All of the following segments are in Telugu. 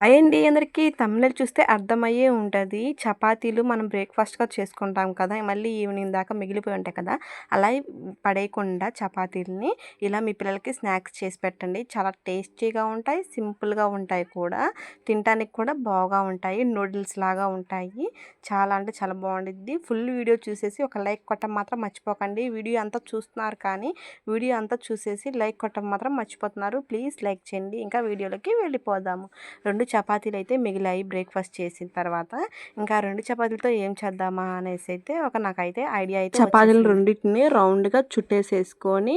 అయ్యండి అందరికీ తమిళ చూస్తే అర్థమయ్యే ఉంటుంది. చపాతీలు మనం బ్రేక్ఫాస్ట్గా చేసుకుంటాం కదా మళ్ళీ ఈవినింగ్ దాకా మిగిలిపోయి ఉంటాయి కదా అలా పడేయకుండా చపాతీలని ఇలా మీ పిల్లలకి స్నాక్స్ చేసి పెట్టండి. చాలా టేస్టీగా ఉంటాయి సింపుల్గా ఉంటాయి కూడా తినడానికి కూడా బాగా ఉంటాయి నూడిల్స్ లాగా ఉంటాయి. చాలా అంటే చాలా బాగుండిద్ది. ఫుల్ వీడియో చూసేసి ఒక లైక్ కొట్టడం మాత్రం మర్చిపోకండి. వీడియో అంతా చూస్తున్నారు కానీ వీడియో అంతా చూసేసి లైక్ కొట్టడం మాత్రం మర్చిపోతున్నారు. ప్లీజ్ లైక్ చేయండి. ఇంకా వీడియోలోకి వెళ్ళిపోదాము. రెండు చపాతీలు అయితే మిగిలాయి బ్రేక్ఫాస్ట్ చేసిన తర్వాత. ఇంకా రెండు చపాతీలతో ఏం చేద్దామా అనేసి అయితే ఒక నాకైతే ఐడియా అయితే చపాతీలు రెండింటిని రౌండ్గా చుట్టేసేసుకొని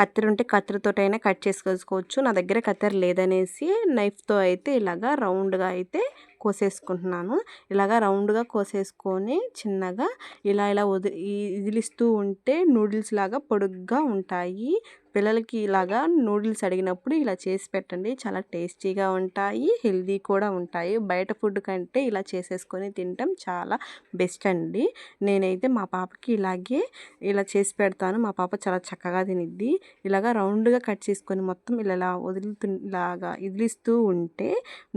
కత్తెర ఉంటే కత్తెరతో అయినా కట్ చేసుకోవచ్చు. నా దగ్గర కత్తెర లేదనేసి నైఫ్తో అయితే ఇలాగా రౌండ్గా అయితే కోసేసుకుంటున్నాను. ఇలాగా రౌండ్గా కోసేసుకొని చిన్నగా ఇలా ఇలా వది ఇదిలిస్తూ ఉంటే నూడిల్స్ లాగా పొడుగ్గా ఉంటాయి. పిల్లలకి ఇలాగా నూడిల్స్ అడిగినప్పుడు ఇలా చేసి పెట్టండి. చాలా టేస్టీగా ఉంటాయి హెల్దీ కూడా ఉంటాయి. బయట ఫుడ్ కంటే ఇలా చేసేసుకొని తినటం చాలా బెస్ట్ అండి. నేనైతే మా పాపకి ఇలాగే ఇలా చేసి పెడతాను. మా పాప చాలా చక్కగా తినిద్ది. ఇలాగా రౌండ్గా కట్ చేసుకొని మొత్తం ఇలా వదులుతు ఇలాగా ఇదిలిస్తూ ఉంటే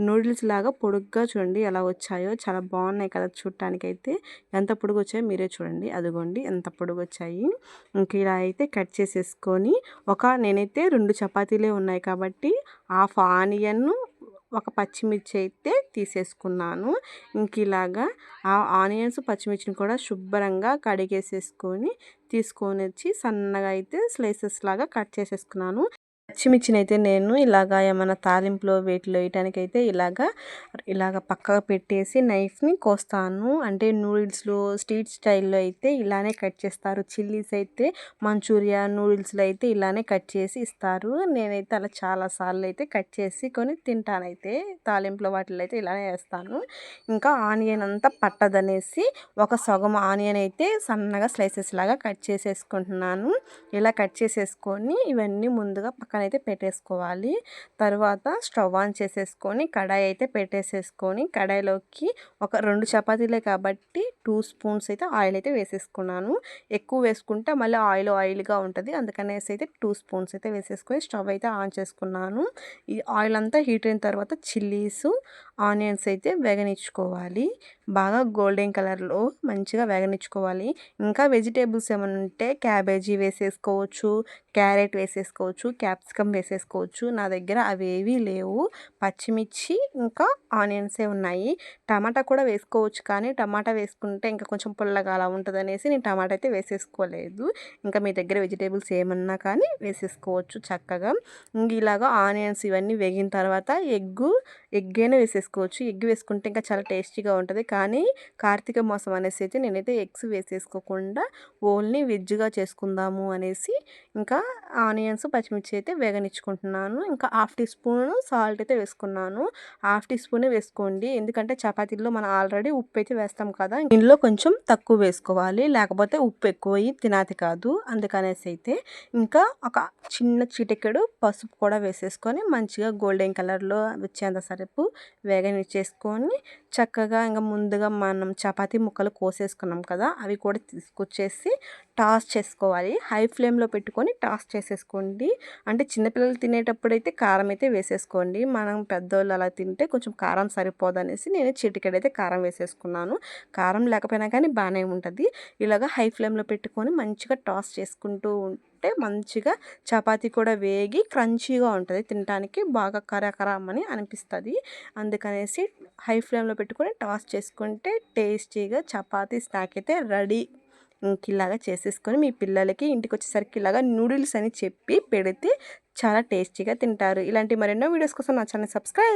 నూడిల్స్ లాగా పొడుగ్గా చూడండి ఎలా వచ్చాయో. చాలా బాగున్నాయి కదా చూడటానికైతే. ఎంత పొడుగు వచ్చాయో మీరే చూడండి. అదిగోండి ఎంత పొడుగు వచ్చాయి ఇంక ఇలా అయితే కట్ చేసేసుకొని ఒక నేనైతే రెండు చపాతీలే ఉన్నాయి కాబట్టి హాఫ్ ఆనియన్ ఒక పచ్చిమిర్చి అయితే తీసేసుకున్నాను. ఇంక ఇలాగా ఆ ఆనియన్స్ పచ్చిమిర్చిని కూడా శుభ్రంగా కడిగేసేసుకొని తీసుకొని వచ్చి సన్నగా అయితే స్లైసెస్ లాగా కట్ చేసేసుకున్నాను. పచ్చిమిర్చిని అయితే నేను ఇలాగా ఏమైనా తాలింపులో వేటిలో వేయటానికైతే ఇలాగా ఇలాగ పక్కగా పెట్టేసి నైఫ్ని కోస్తాను. అంటే నూడిల్స్లో స్ట్రీట్ స్టైల్లో అయితే ఇలానే కట్ చేస్తారు. చిల్లీస్ అయితే మంచూరియా నూడిల్స్లో అయితే ఇలానే కట్ చేసి ఇస్తారు. నేనైతే అలా చాలాసార్లు అయితే కట్ చేసి కొని తింటానైతే తాలింపులో వాటిలో అయితే ఇలానే వేస్తాను. ఇంకా ఆనియన్ అంతా పట్టదనేసి ఒక సగం ఆనియన్ అయితే సన్నగా స్లైసెస్ లాగా కట్ చేసేసుకుంటున్నాను. ఇలా కట్ చేసేసుకొని ఇవన్నీ ముందుగా పక్కన అయితే పెట్టేసుకోవాలి. తర్వాత స్టవ్ ఆన్ చేసేసుకొని కడాయి అయితే పెట్టేసేసుకొని కడాయిలోకి ఒక రెండు చపాతీలే కాబట్టి టూ స్పూన్స్ అయితే ఆయిల్ అయితే వేసేసుకున్నాను. ఎక్కువ వేసుకుంటే మళ్ళీ ఆయిల్ ఆయిల్గా ఉంటుంది. అందుకనేసి అయితే టూ స్పూన్స్ అయితే వేసేసుకొని స్టవ్ అయితే ఆన్ చేసుకున్నాను. ఈ ఆయిల్ అంతా హీట్ అయిన తర్వాత చిల్లీస్ ఆనియన్స్ అయితే వేగనిచ్చుకోవాలి. బాగా గోల్డెన్ కలర్లో మంచిగా వేగనిచ్చుకోవాలి. ఇంకా వెజిటేబుల్స్ ఏమైనా ఉంటే క్యాబేజీ వేసేసుకోవచ్చు క్యారెట్ వేసేసుకోవచ్చు క్యాప్సికమ్ వేసేసుకోవచ్చు. నా దగ్గర అవేవీ లేవు. పచ్చిమిర్చి ఇంకా ఆనియన్సే ఉన్నాయి. టమాటా కూడా వేసుకోవచ్చు కానీ టమాటా వేసుకుంటే ఇంకా కొంచెం పుల్లగా అలా ఉంటుంది అనేసి నేను టమాటా అయితే వేసేసుకోలేదు. ఇంకా మీ దగ్గర వెజిటేబుల్స్ ఏమన్నా కానీ వేసేసుకోవచ్చు చక్కగా. ఇంక ఇలాగా ఆనియన్స్ ఇవన్నీ వేగిన తర్వాత ఎగ్గు ఎగ్ వేసేసుకోవచ్చు. ఎగ్ వేసుకుంటే ఇంకా చాలా టేస్టీగా ఉంటుంది. కానీ కార్తీక మాసం అనేసి అయితే నేనైతే ఎగ్స్ వేసేసుకోకుండా ఓన్లీ వెజ్గా చేసుకుందాము అనేసి ఇంకా ఆనియన్స్ పచ్చిమిర్చి అయితే వేగనిచ్చుకుంటున్నాను. ఇంకా హాఫ్ టీ స్పూన్ సాల్ట్ అయితే వేసుకున్నాను. హాఫ్ టీ స్పూనే వేసుకోండి. ఎందుకంటే చపాతీల్లో మనం ఆల్రెడీ ఉప్పు అయితే వేస్తాం కదా ఇందులో కొంచెం తక్కువ వేసుకోవాలి. లేకపోతే ఉప్పు ఎక్కువ తినాది కాదు. అందుకనేసి అయితే ఇంకా ఒక చిన్న చిటికెడు పసుపు కూడా వేసేసుకొని మంచిగా గోల్డెన్ కలర్లో వచ్చేంత సరుపు వేగనిచ్చేసుకొని చక్కగా ఇంకా ముందుగా మనం చపాతీ ముక్కలు కోసేసుకున్నాం కదా అవి కూడా తీసుకొచ్చేసి టాస్ చేసుకోవాలి. హై ఫ్లేమ్లో పెట్టుకొని టాస్ చేసేసుకోండి. అంటే చిన్నపిల్లలు తినేటప్పుడు అయితే కారం అయితే వేసేసుకోండి. మనం పెద్దోళ్ళు అలా తింటే కొంచెం కారం సరిపోదనేసి నేను చిటికెడైతే కారం వేసేసుకున్నాను. కారం లేకపోయినా కానీ బాగానే ఉంటుంది. ఇలాగ హై ఫ్లేమ్లో పెట్టుకొని మంచిగా టాస్ చేసుకుంటూ ఉంటే మంచిగా చపాతీ కూడా వేగి క్రంచీగా ఉంటుంది. తినడానికి బాగా కరకరమని అనిపిస్తుంది. అందుకనేసి హై ఫ్లేమ్లో పెట్టుకొని టాస్ చేసుకుంటే టేస్టీగా చపాతీ స్నాక్ అయితే రెడీ. ఇలాగా చేసేసుకొని మీ పిల్లలకి ఇంటికి వచ్చేసరికి ఇలాగా నూడిల్స్ అని చెప్పి పెడితే చాలా టేస్టీగా తింటారు. ఇలాంటి మరెన్నో వీడియోస్ కోసం నా ఛానల్ సబ్స్క్రైబ్